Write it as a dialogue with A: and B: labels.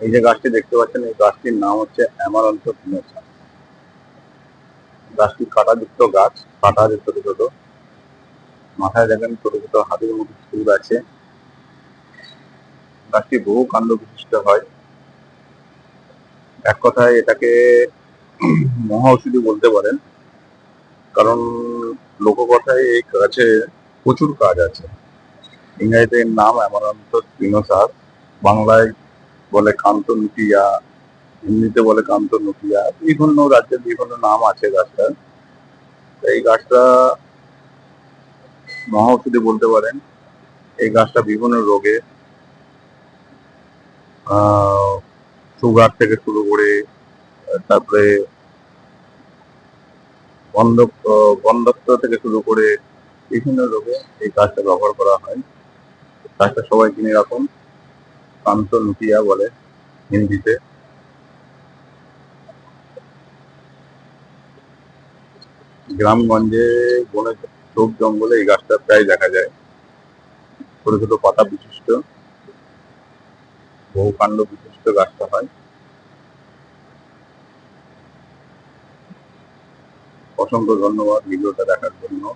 A: এই যে গাছটি দেখতে পাচ্ছেন, এই গাছটির নাম হচ্ছে অ্যামারন্ত ফিনোসা। গাছটি কাঁটাযুক্ত গাছ, কাঁটা আছে ছোট ছোট। মাথায় দেখেন ছোট ছোট হাতের মতো ফুল আছে। গাছটি বহু কাণ্ড বিশিষ্ট হয়। এক কথায় এটাকে মহা ঔষধি বলতে পারেন, কারণ লোককথায় এই গাছে প্রচুর কাজ আছে। ইংরেজিতে নাম অ্যামারন্ত স্পিনোসার বাংলায় বলে কান্ত নুটিয়া হিন্দিতে বলে কান্ত নুটিয়া বিভিন্ন রাজ্যের বিভিন্ন নাম আছে গাছটার। এই গাছটা মহা বলতে পারেন, এই গাছটা বিভিন্ন রোগে সুগার থেকে শুরু করে, তারপরে বন্ধ বন্ধত্ব থেকে শুরু করে বিভিন্ন রোগে এই গাছটা ব্যবহার করা হয়। গাছটা সবাই কিনে রাখুন কান্ত নুটিয়া বলে হিন্দিতে। গ্রামগঞ্জে বনে ঝোপ জঙ্গলে এই গাছটা প্রায় দেখা যায়। ছোট ছোট পাতা বিশিষ্ট, বহু কাণ্ড বিশিষ্ট গাছটা হয়। অসংখ্য ধন্যবাদ ভিডিওটা দেখার জন্য।